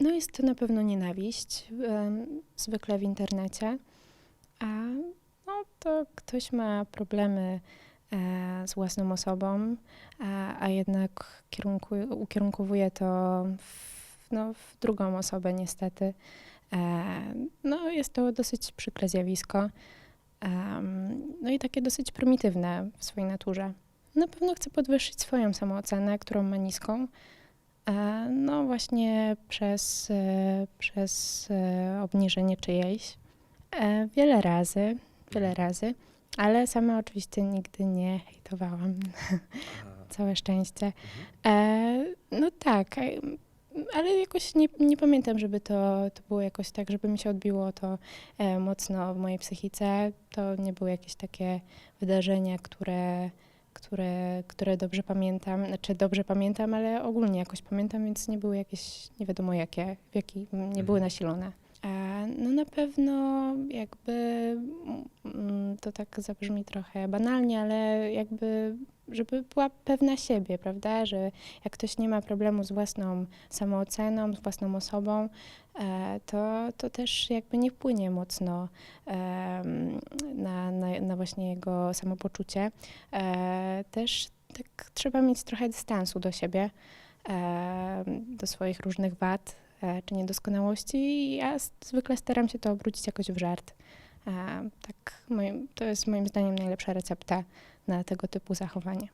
No jest to na pewno nienawiść, zwykle w internecie, a no, to ktoś ma problemy e, z własną osobą, a, a jednak kierunku, ukierunkowuje to w, no, w drugą osobę niestety. E, no jest to dosyć przykre zjawisko, no i takie dosyć prymitywne w swojej naturze. Na pewno chce podwyższyć swoją samoocenę, którą ma niską, No właśnie przez, e, przez e, obniżenie czyjejś. E, Wiele razy, wiele razy, ale sama oczywiście nigdy nie hejtowałam. Całe szczęście. E, No tak, e, ale jakoś nie, nie pamiętam, żeby to, to było jakoś tak, żeby mi się odbiło to e, mocno w mojej psychice. To nie były jakieś takie wydarzenia, które które, które dobrze pamiętam, znaczy dobrze pamiętam, ale ogólnie jakoś pamiętam, więc nie były jakieś, nie wiadomo jakie, w jaki, nie były Mhm. nasilone. E, No na pewno jakby, to tak zabrzmi trochę banalnie, ale jakby, żeby była pewna siebie, prawda, że jak ktoś nie ma problemu z własną samooceną, z własną osobą, e, to, to też jakby nie wpłynie mocno na, na, na właśnie jego samopoczucie. E, też tak trzeba mieć trochę dystansu do siebie, e, do swoich różnych wad czy niedoskonałości. Ja zwykle staram się to obrócić jakoś w żart. E, tak, to jest moim zdaniem najlepsza recepta na tego typu zachowanie.